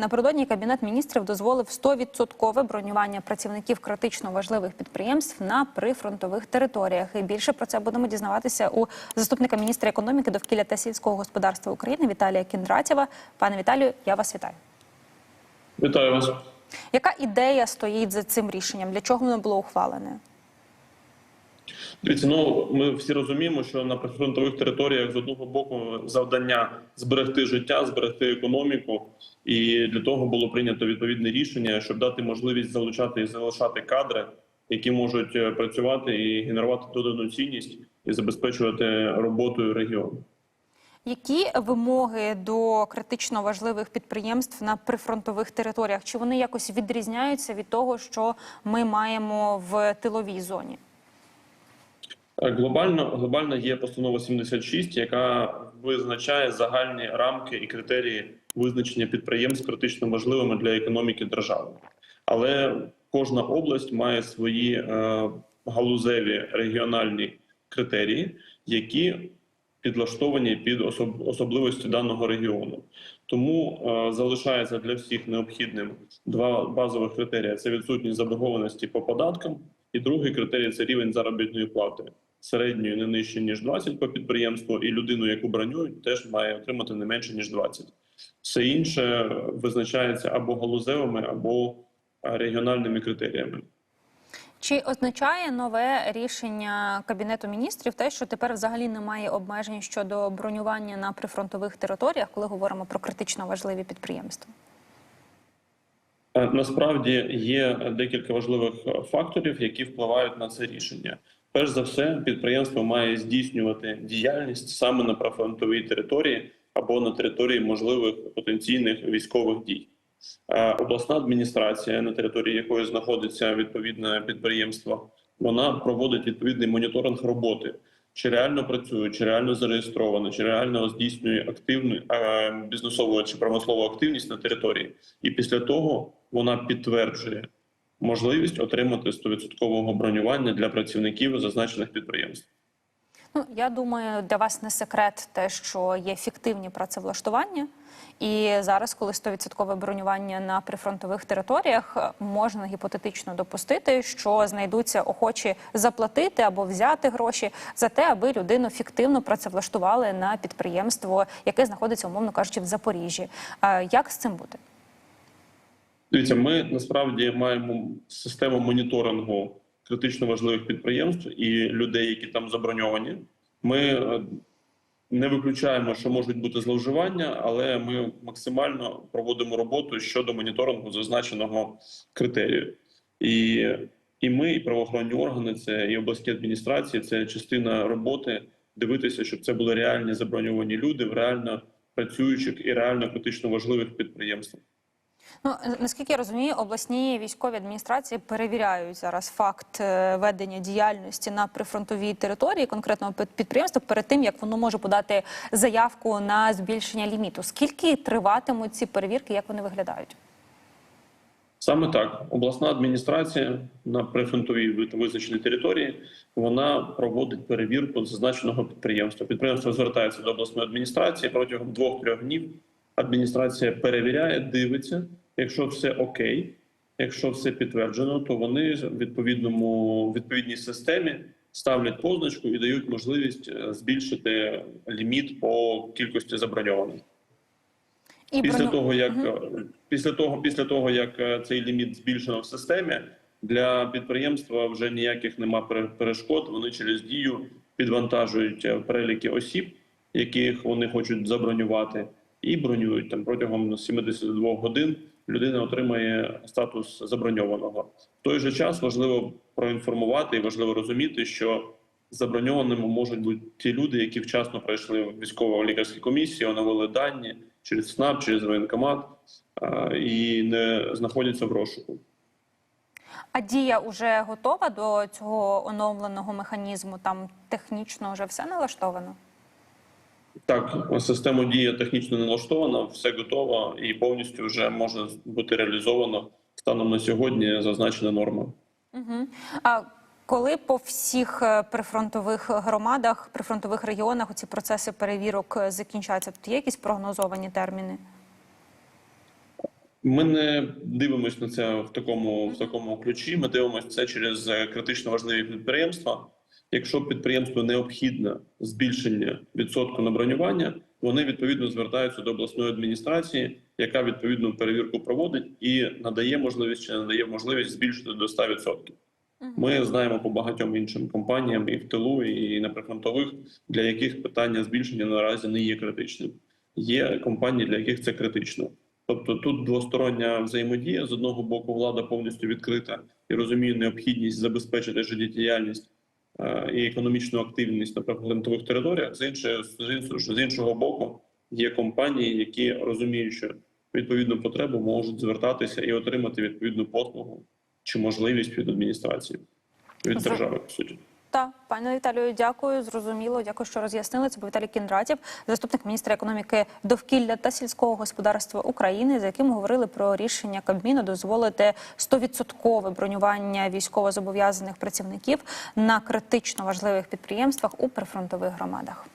напередодні кабінет міністрів дозволив 100% бронювання працівників критично важливих підприємств на прифронтових територіях. І більше про це будемо дізнаватися у заступника міністра економіки, довкілля та сільського господарства України Віталія Кіндратєва. Пане Віталію, я вас вітаю. Вітаю вас. Яка ідея стоїть за цим рішенням? Для чого воно було ухвалене? Дивіться, ну ми всі розуміємо, що на прифронтових територіях з одного боку завдання зберегти життя, зберегти економіку, і для того було прийнято відповідне рішення, щоб дати можливість залучати і залишати кадри, які можуть е, працювати і генерувати додану цінність і забезпечувати роботою регіону. Які вимоги до критично важливих підприємств на прифронтових територіях? Чи вони якось відрізняються від того, що ми маємо в тиловій зоні? Е, Глобально глобально є постанова 76, яка визначає загальні рамки і критерії визначення підприємств критично важливими для економіки держави. Але кожна область має свої е, галузеві регіональні критерії, які підлаштовані під особ- особливості даного регіону. Тому е, залишається для всіх необхідним два базових критерії: це відсутність заборгованості по податкам, і другий критерій це рівень заробітної плати середньої не нижче ніж 20 по підприємству, і людину, яку бронюють, теж має отримати не менше ніж 20. Все інше визначається або галузевими, або е, регіональними критеріями. Чи означає нове рішення кабінету міністрів те, що тепер взагалі немає обмежень щодо бронювання на прифронтових територіях, коли говоримо про критично важливі підприємства? Е, Насправді є декілька важливих е, факторів, які впливають на це рішення. Перш за все, підприємство має здійснювати діяльність саме на прифронтовій території або на території можливих потенційних військових дій. Обласна адміністрація, на території якої знаходиться відповідне підприємство, вона проводить відповідний моніторинг роботи. Чи реально працює, чи реально зареєстровано, чи реально здійснює активну бізнесову чи промислову активність на території, і після того вона підтверджує можливість отримати 100% бронювання для працівників зазначених підприємств. Ну я думаю, для вас не секрет те, що є фіктивні працевлаштування. І зараз, коли 100% бронювання на прифронтових територіях, можна гіпотетично допустити, що знайдуться охочі заплатити або взяти гроші за те, аби людину фіктивно працевлаштували на підприємство, яке знаходиться, умовно кажучи, в Запоріжжі. Як з цим бути? Дивіться, ми насправді маємо систему моніторингу критично важливих підприємств і людей, які там заброньовані. Ми е, не виключаємо, що можуть бути зловживання, але ми максимально проводимо роботу щодо моніторингу зазначеного критерію. І, і ми, і правоохоронні органи, це і обласні адміністрації, це частина роботи дивитися, щоб це були реальні заброньовані люди в реально працюючих і реально критично важливих підприємствах. Ну наскільки я розумію, обласні військові адміністрації перевіряють зараз факт е, ведення діяльності на прифронтовій території конкретного підприємства перед тим, як воно може подати заявку на збільшення ліміту. Скільки триватимуть ці перевірки, як вони виглядають? Саме так, обласна адміністрація на прифронтовій ви- визначеній території вона проводить перевірку зазначеного підприємства. Підприємство звертається до обласної адміністрації протягом двох-трьох днів. Адміністрація перевіряє, дивиться. Якщо все окей, якщо все підтверджено, то вони в відповідному відповідній системі ставлять позначку і дають можливість е, збільшити ліміт по кількості заброньованих. І Після броню- того, як е, після того, після того, як е, цей ліміт збільшено в системі, для підприємства вже ніяких нема перешкод. Вони через дію підвантажують переліки осіб, яких вони хочуть забронювати, і бронюють там протягом 72 годин. Людина отримає статус заброньованого. В той же час важливо проінформувати і важливо розуміти, що заброньованими можуть бути ті люди, які вчасно пройшли військово-лікарські комісії, оновили дані через СНАП, через воєнкомат і не знаходяться в розшуку. А дія вже готова до цього оновленого механізму? Там технічно вже все налаштовано? Так, система дія технічно налаштована, все готово і повністю вже може бути реалізовано станом на сьогодні зазначена норма. Угу. А коли по всіх е, прифронтових громадах, прифронтових регіонах ці процеси перевірок е, закінчаться? Тут є якісь прогнозовані терміни? Ми не дивимося на це в такому в такому ключі. Ми дивимося це через е, критично важливі підприємства. Якщо підприємству необхідне збільшення відсотку на бронювання, вони відповідно звертаються до обласної адміністрації, яка відповідну перевірку проводить і надає можливість чи не надає можливість збільшити до 100%. Ми знаємо по багатьом іншим компаніям і в тилу, і на прифронтових, для яких питання збільшення наразі не є критичним. Є компанії, для яких це критично. Тобто тут двостороння взаємодія з одного боку, влада повністю відкрита і розуміє необхідність забезпечити життєдіяльність і економічну активність на прифронтових територіях. З іншого, з іншого, з іншого боку, є компанії, які розуміють, що відповідну потребу можуть звертатися і отримати відповідну послугу чи можливість від адміністрації від держави по суті. Так, пане Віталію, дякую. Зрозуміло. Дякую, що роз'яснили. Це був Віталій Кіндратів, заступник міністра економіки, довкілля та сільського господарства України, за яким говорили про рішення Кабміну дозволити 100% бронювання військовозобов'язаних працівників на критично важливих підприємствах у прифронтових громадах.